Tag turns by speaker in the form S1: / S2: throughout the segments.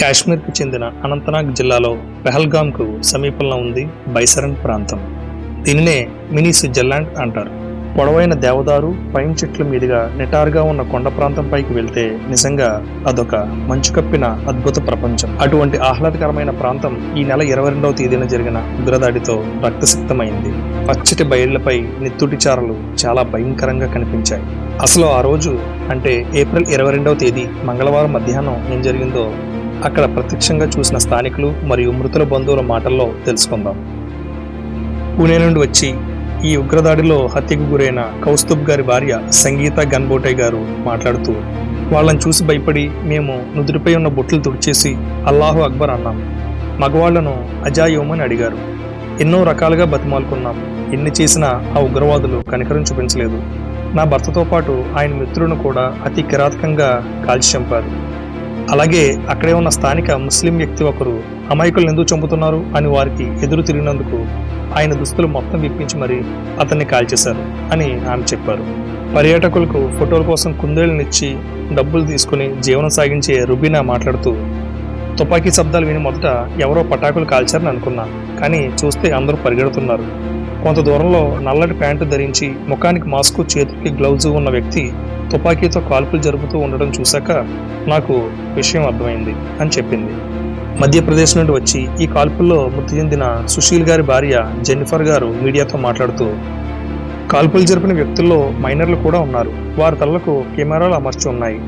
S1: కాశ్మీర్కు చెందిన అనంతనాగ్ జిల్లాలో పెహల్గామ్కు సమీపంలో ఉంది బైసరన్ ప్రాంతం. దీనినే మినీ స్విట్జర్లాండ్ అంటారు. పొడవైన దేవదారు పైన్ చెట్ల మీదుగా నిటారుగా ఉన్న కొండ ప్రాంతంపైకి వెళ్తే నిజంగా అదొక మంచు కప్పిన అద్భుత ప్రపంచం. అటువంటి ఆహ్లాదకరమైన ప్రాంతం ఈ నెల ఇరవై రెండవ తేదీన జరిగిన ఉగ్రదాడితో రక్తసిక్తమైంది. పచ్చటి బయళ్ళపై నెత్తుటి చారలు చాలా భయంకరంగా కనిపించాయి. అసలు ఆ రోజు అంటే ఏప్రిల్ ఇరవై రెండవ తేదీ మంగళవారం మధ్యాహ్నం ఏం జరిగిందో అక్కడ ప్రత్యక్షంగా చూసిన స్థానికులు మరియు మృతుల బంధువుల మాటల్లో తెలుసుకుందాం. పూణే నుండి వచ్చి ఈ ఉగ్రదాడిలో హత్యకు గురైన కౌస్తుబ్ గారి భార్య సంగీత గన్బోటే గారు మాట్లాడుతూ వాళ్ళని చూసి భయపడి మేము నుదుటిపై ఉన్న బొట్లు తుడిచేసి అల్లాహు అక్బర్ అన్నాం. మగవాళ్ళను అజాయోమని అడిగారు. ఎన్నో రకాలుగా బతిమాలుకున్నాం. ఎన్ని చేసినా ఆ ఉగ్రవాదులు కనికరం చూపించలేదు. నా భర్తతో పాటు ఆయన మిత్రులను కూడా అతి కిరాతకంగా కాల్చి చంపారు. అలాగే అక్కడే ఉన్న స్థానిక ముస్లిం వ్యక్తి ఒకరు అమాయకులను ఎందుకు చంపుతున్నారు? అని వారికి ఎదురు తిరిగినందుకు ఆయన దుస్తులు మొత్తం విప్పించి మరీ అతన్ని కాల్చేశారు అని ఆమె చెప్పారు. పర్యాటకులకు ఫోటోల కోసం కుందేళ్ళనిచ్చి డబ్బులు తీసుకుని జీవనం సాగించే రుబీనా మాట్లాడుతూ తుపాకీ శబ్దాలు విని మొదట ఎవరో పటాకులు కాల్చారని అనుకున్నాను కానీ చూస్తే అందరూ పరిగెడుతున్నారు. కొంత దూరంలో నల్లటి ప్యాంటు ధరించి ముఖానికి మాస్కు చేతులకి గ్లౌజు ఉన్న వ్యక్తి తుపాకీతో కాల్పులు జరుపుతూ ఉండడం చూశాక నాకు విషయం అర్థమైంది అని చెప్పింది. మధ్యప్రదేశ్ నుండి వచ్చి ఈ కాల్పుల్లో మృతి చెందిన సుశీల్ గారి భార్య జెన్నిఫర్ గారు మీడియాతో మాట్లాడుతూ కాల్పులు జరిపిన వ్యక్తుల్లో మైనర్లు కూడా ఉన్నారు. వారి తలలకు కెమెరాలు అమర్చి ఉన్నాయి.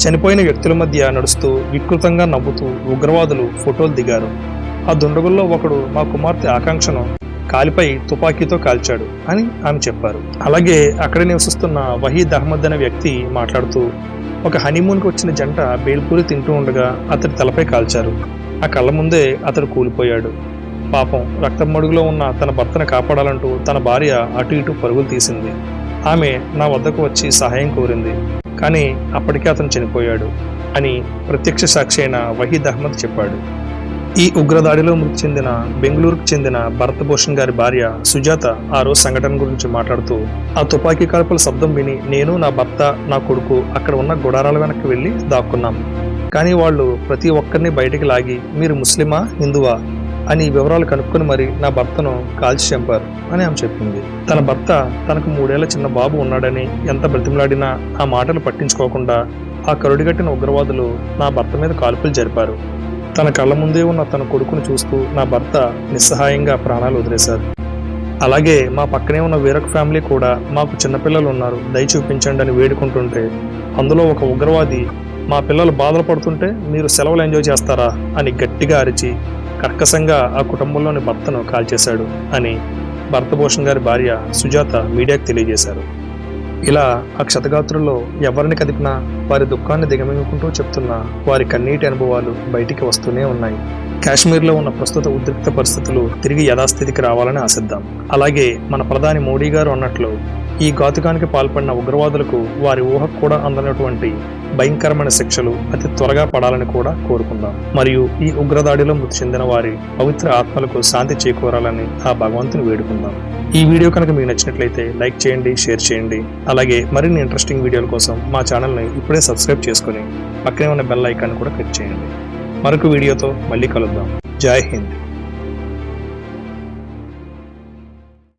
S1: చనిపోయిన వ్యక్తుల మధ్య నడుస్తూ వికృతంగా నవ్వుతూ ఉగ్రవాదులు ఫోటోలు దిగారు. ఆ దుండగుల్లో ఒకడు మా కుమార్తె ఆకాంక్షను కాలిపై తుపాకీతో కాల్చాడు అని ఆమె చెప్పారు. అలాగే అక్కడ నివసిస్తున్న వహీద్ అహ్మద్ అనే వ్యక్తి మాట్లాడుతూ ఒక హనీమూన్కి వచ్చిన జంట బేల్పూరి తింటూ ఉండగా అతడి తలపై కాల్చారు. ఆ కళ్ళ ముందే అతడు కూలిపోయాడు. పాపం రక్తం మడుగులో ఉన్న తన భర్తను కాపాడాలంటూ తన భార్య అటు ఇటు పరుగులు తీసింది. ఆమె నా వద్దకు వచ్చి సహాయం కోరింది. కానీ అప్పటికే అతను చనిపోయాడు అని ప్రత్యక్ష సాక్షి అయిన వహీద్ అహ్మద్ చెప్పాడు. ఈ ఉగ్రదాడిలో మృతి చెందిన బెంగళూరుకు చెందిన భరతభూషణ్ గారి భార్య సుజాత ఆ రోజు సంఘటన గురించి మాట్లాడుతూ ఆ తుపాకీ కాల్పుల శబ్దం విని నేను నా భర్త నా కొడుకు అక్కడ ఉన్న గుడారాల వెనక్కి వెళ్ళి దాక్కున్నాం. కానీ వాళ్ళు ప్రతి ఒక్కరిని బయటికి లాగి మీరు ముస్లిమా హిందువా? అని వివరాలు కనుక్కొని మరి నా భర్తను కాల్చి చంపారు అని ఆమె చెప్పింది. తన భర్త తనకు మూడేళ్ళ చిన్న బాబు ఉన్నాడని ఎంత బ్రతిమలాడినా ఆ మాటలు పట్టించుకోకుండా ఆ కరుడిగట్టిన ఉగ్రవాదులు నా భర్త మీద కాల్పులు జరిపారు. తన కళ్ళ ముందే ఉన్న తన కొడుకును చూస్తూ నా భర్త నిస్సహాయంగా ప్రాణాలు వదిలేశారు. అలాగే మా పక్కనే ఉన్న వేరొక ఫ్యామిలీ కూడా మాకు చిన్నపిల్లలు ఉన్నారు దయ చూపించండి అని వేడుకుంటుంటే అందులో ఒక ఉగ్రవాది మా పిల్లలు బాధలు పడుతుంటే మీరు సెలవులు ఎంజాయ్ చేస్తారా? అని గట్టిగా అరిచి కర్కశంగా ఆ కుటుంబంలోని భర్తను కాల్చేశాడు అని భరతభూషణ్ గారి భార్య సుజాత మీడియాకు తెలియజేశారు. ఇలా ఆ క్షతగాత్రుల్లో ఎవరిని కదిపినా వారి దుఃఖాన్ని దిగమింగుకుంటూ చెప్తున్న వారి కన్నీటి అనుభవాలు బయటికి వస్తూనే ఉన్నాయి. కాశ్మీర్లో ఉన్న ప్రస్తుత ఉద్రిక్త పరిస్థితులు తిరిగి యథాస్థితికి రావాలని ఆశిద్దాం. అలాగే మన ప్రధాని మోడీ గారు అన్నట్లు ఈ ఘాతుకానికి పాల్పడిన ఉగ్రవాదులకు వారి ఊహకు కూడా అందనటువంటి భయంకరమైన శిక్షలు అతి త్వరగా పడాలని కూడా కోరుకుందాం. మరియు ఈ ఉగ్రదాడిలో మృతి చెందిన వారి పవిత్ర ఆత్మలకు శాంతి చేకూరాలని ఆ భగవంతుని వేడుకుందాం. ఈ వీడియో కనుక మీకు నచ్చినట్లయితే లైక్ చేయండి షేర్ చేయండి. అలాగే మరిన్ని ఇంట్రెస్టింగ్ వీడియోల కోసం మా ఛానల్ని ఇప్పుడే సబ్స్క్రైబ్ చేసుకుని పక్కనే ఉన్న బెల్ ఐకాన్ కూడా క్లిక్ చేయండి. మరొక వీడియోతో మళ్ళీ కలుద్దాం. జై హింద్.